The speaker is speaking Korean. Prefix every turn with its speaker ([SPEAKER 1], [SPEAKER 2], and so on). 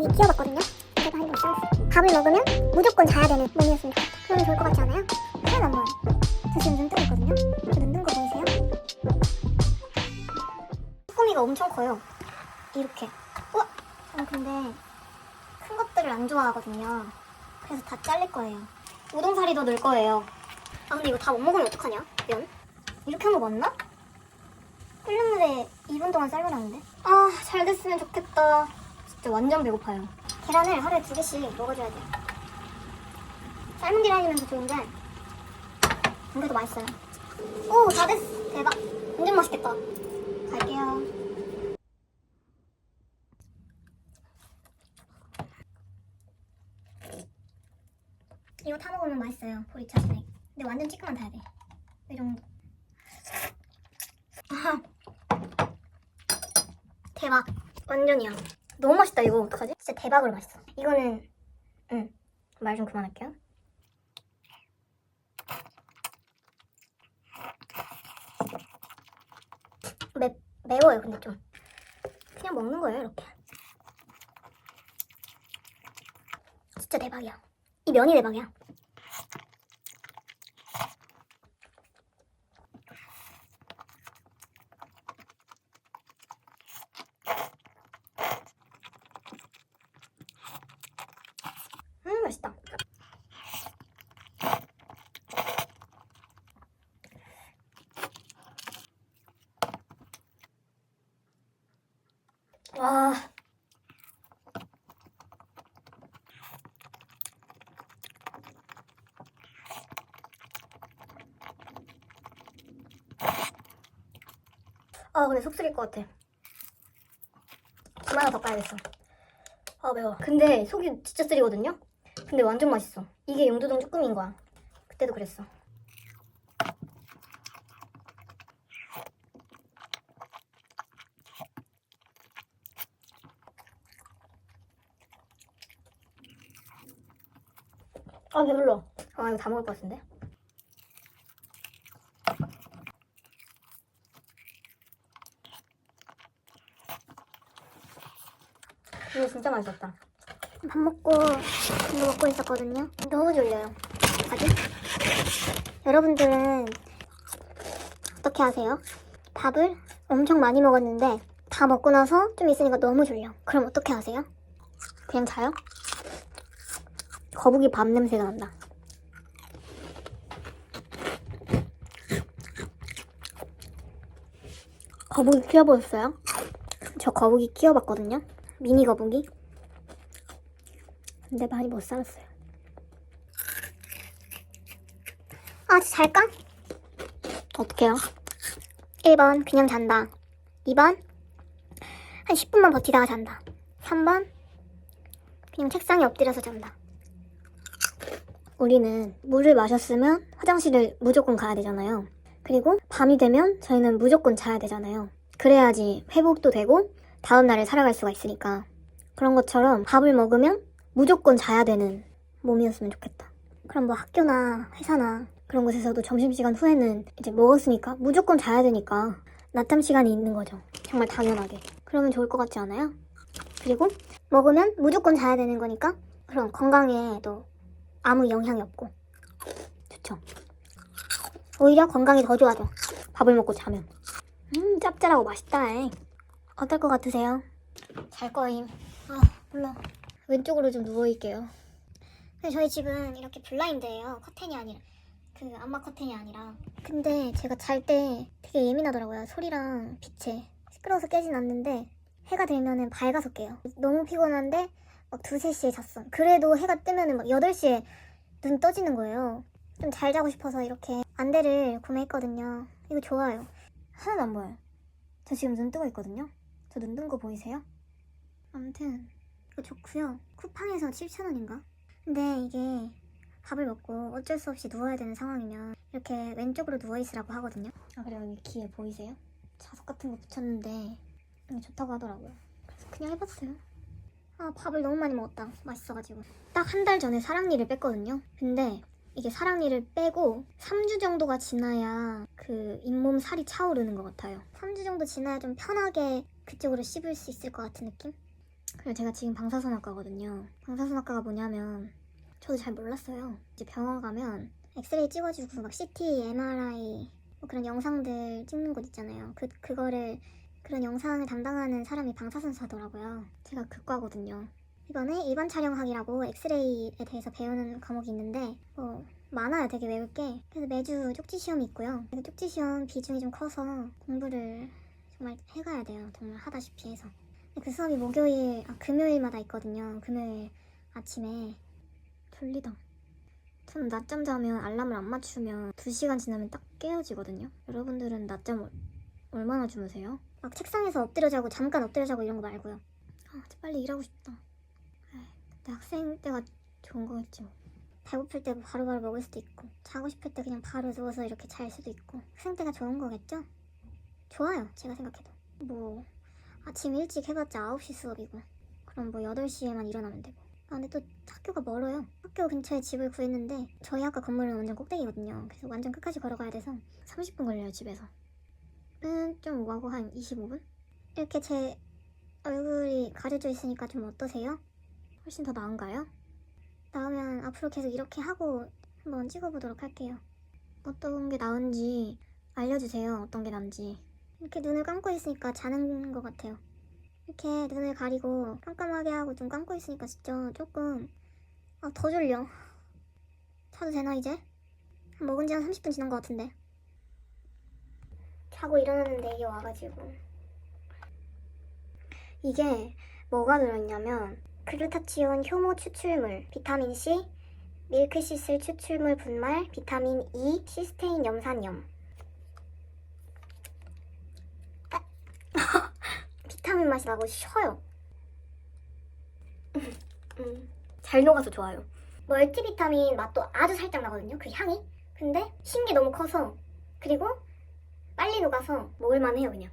[SPEAKER 1] 거북이 키워봤거든요. 근데 많이 못 살았어요. 밥을 먹으면 무조건 자야 되는 몸이었으면 좋겠다. 그러면 좋을 것 같지 않아요? 안 보여요. 저 지금 눈 뜨고 있거든요. 저눈뜬거 보이세요? 꼬미가 엄청 커요. 이렇게. 우와! 저는 근데 큰 것들을 안 좋아하거든요. 그래서 다 잘릴 거예요. 우동사리도 넣을 거예요. 아 근데 이거 다 못 먹으면 어떡하냐? 면? 이렇게 한거 맞나? 끓는 물에 2분 동안 삶으라는데? 아, 잘 됐으면 좋겠다. 진짜 완전 배고파요. 계란을 하루에 두 개씩 먹어줘야 돼요. 삶은 계란이면 더 좋은데, 그래도 맛있어요. 오, 다 됐어. 대박. 완전 맛있겠다. 갈게요. 이거 타 먹으면 맛있어요. 보리차 스낵. 근데 완전 찌끄만 타야 돼. 이 정도. 아하. 대박. 완전이야. 너무 맛있다 이거 어떡하지? 진짜 대박으로 맛있어. 이거는 응. 말 좀 그만할게요. 매, 매워요 근데 좀. 그냥 먹는 거예요 이렇게. 진짜 대박이야. 이 면이 대박이야. 음 맛있다. 와. 아 근데 속 쓰릴 것 같아. 김 하나 더 까야겠어. 아 매워. 근데 속이 진짜 쓰리거든요. 근데 완전 맛있어. 이게 용두동 쭈꾸미인 거야. 그때도 그랬어. 아 배불러. 아 이거 다 먹을 것 같은데. 이거 진짜 맛있었다. 밥 먹고 이거 먹고 있었거든요. 너무 졸려요. 어떡하지? 여러분들은 어떻게 하세요? 밥을 엄청 많이 먹었는데 다 먹고 나서 좀 있으니까 너무 졸려. 그럼 어떻게 하세요? 그냥 자요? 거북이 밥 냄새가 난다. 거북이 키워보셨어요? 저 거북이 키워봤거든요. 미니 거북이. 근데 많이 못 살았어요. 아, 진짜 잘까? 어떡해요? 1번, 그냥 잔다. 2번, 한 10분만 버티다가 잔다. 3번, 그냥 책상에 엎드려서 잔다. 우리는 물을 마셨으면 화장실을 무조건 가야 되잖아요. 그리고 밤이 되면 저희는 무조건 자야 되잖아요. 그래야지 회복도 되고 다음 날을 살아갈 수가 있으니까. 그런 것처럼 밥을 먹으면 무조건 자야 되는 몸이었으면 좋겠다. 그럼 뭐 학교나 회사나 그런 곳에서도 점심시간 후에는 이제 먹었으니까 무조건 자야 되니까 낮잠 시간이 있는 거죠. 정말 당연하게. 그러면 좋을 것 같지 않아요? 그리고 먹으면 무조건 자야 되는 거니까 그럼 건강에도 아무 영향이 없고 좋죠. 오히려 건강이 더 좋아져. 밥을 먹고 자면. 음 짭짤하고 맛있다. 에. 어떨 것 같으세요? 잘 거임. 아 몰라. 왼쪽으로 좀 누워있게요. 근데 저희 집은 이렇게 블라인드예요. 커튼이 아니라 그 안마 커튼이 아니라. 근데 제가 잘 때 되게 예민하더라고요. 소리랑 빛에 시끄러워서 깨진 않는데 해가 되면은 밝아서 깨요. 너무 피곤한데 막 두세 시에 잤어. 그래도 해가 뜨면은 막 여덟 시에 눈 떠지는 거예요. 좀 잘 자고 싶어서 이렇게 안대를 구매했거든요. 이거 좋아요. 하나도 안 보여요. 저 지금 눈 뜨고 있거든요. 저 눈 뜬 거 보이세요? 아무튼 이거 좋고요. 쿠팡에서 7,000원인가? 근데 이게 밥을 먹고 어쩔 수 없이 누워야 되는 상황이면 이렇게 왼쪽으로 누워있으라고 하거든요. 아 그리고 여기 귀에 보이세요? 자석 같은 거 붙였는데 이게 좋다고 하더라고요. 그래서 그냥 해봤어요. 아 밥을 너무 많이 먹었다. 맛있어가지고. 딱 한 달 전에 사랑니를 뺐거든요. 근데 이게 사랑니를 빼고 3주 정도가 지나야 그 잇몸 살이 차오르는 것 같아요. 3주 정도 지나야 좀 편하게 그쪽으로 씹을 수 있을 것 같은 느낌? 그리고 제가 지금 방사선학과거든요. 방사선학과가 뭐냐면 저도 잘 몰랐어요. 이제 병원 가면 엑스레이 찍어주고 막 CT, MRI 뭐 그런 영상들 찍는 곳 있잖아요. 그 그거를 그런 영상을 담당하는 사람이 방사선사더라고요. 제가 그과거든요. 이번에 일반 촬영학이라고 엑스레이에 대해서 배우는 과목이 있는데 뭐 많아요. 되게 외울 게. 그래서 매주 쪽지 시험이 있고요. 그래서 쪽지 시험 비중이 좀 커서 공부를 정말 해가야 돼요. 정말 하다시피 해서. 그 수업이 목요일 아 금요일마다 있거든요. 금요일 아침에. 졸리다. 저는 낮잠 자면 알람을 안 맞추면 2시간 지나면 딱 깨어지거든요. 여러분들은 낮잠 얼- 얼마나 주무세요? 막 책상에서 엎드려 자고 잠깐 엎드려 자고 이런 거 말고요. 아 빨리 일하고 싶다 학생 때가 좋은 거겠지 뭐 배고플 때 바로바로 먹을 수도 있고 자고 싶을 때 그냥 바로 누워서 이렇게 잘 수도 있고 학생 때가 좋은 거겠죠? 좋아요 제가 생각해도 뭐 아침 일찍 해봤자 9시 수업이고 그럼 뭐 8시에만 일어나면 되고 아 근데 또 학교가 멀어요 학교 근처에 집을 구했는데 저희 학과 건물은 완전 꼭대기거든요 그래서 완전 끝까지 걸어가야 돼서 30분 걸려요 집에서 은좀 오하고 한 25분? 이렇게 제 얼굴이 가려져 있으니까 좀 어떠세요? 훨씬 더 나은가요? 나오면 앞으로 계속 이렇게 하고 한번 찍어보도록 할게요. 어떤 게 나은지 알려주세요. 어떤 게 나은지. 이렇게 눈을 감고 있으니까 자는 것 같아요. 이렇게 눈을 가리고 깜깜하게 하고 좀 감고 있으니까 진짜 조금 아, 더 졸려. 자도 되나 이제? 먹은 지 한 30분 지난 것 같은데. 자고 일어났는데 이게 와가지고 이게 뭐가 들어있냐면 글루타치온 효모 추출물, 비타민 C, 밀크시슬 추출물 분말, 비타민 E, 시스테인 염산염. 아, 비타민 맛이 나고 쉬어요. 음, 잘 녹아서 좋아요. 멀티비타민 맛도 아주 살짝 나거든요. 그 향이. 근데 신 게 너무 커서 그리고 빨리 녹아서 먹을만 해요 그냥.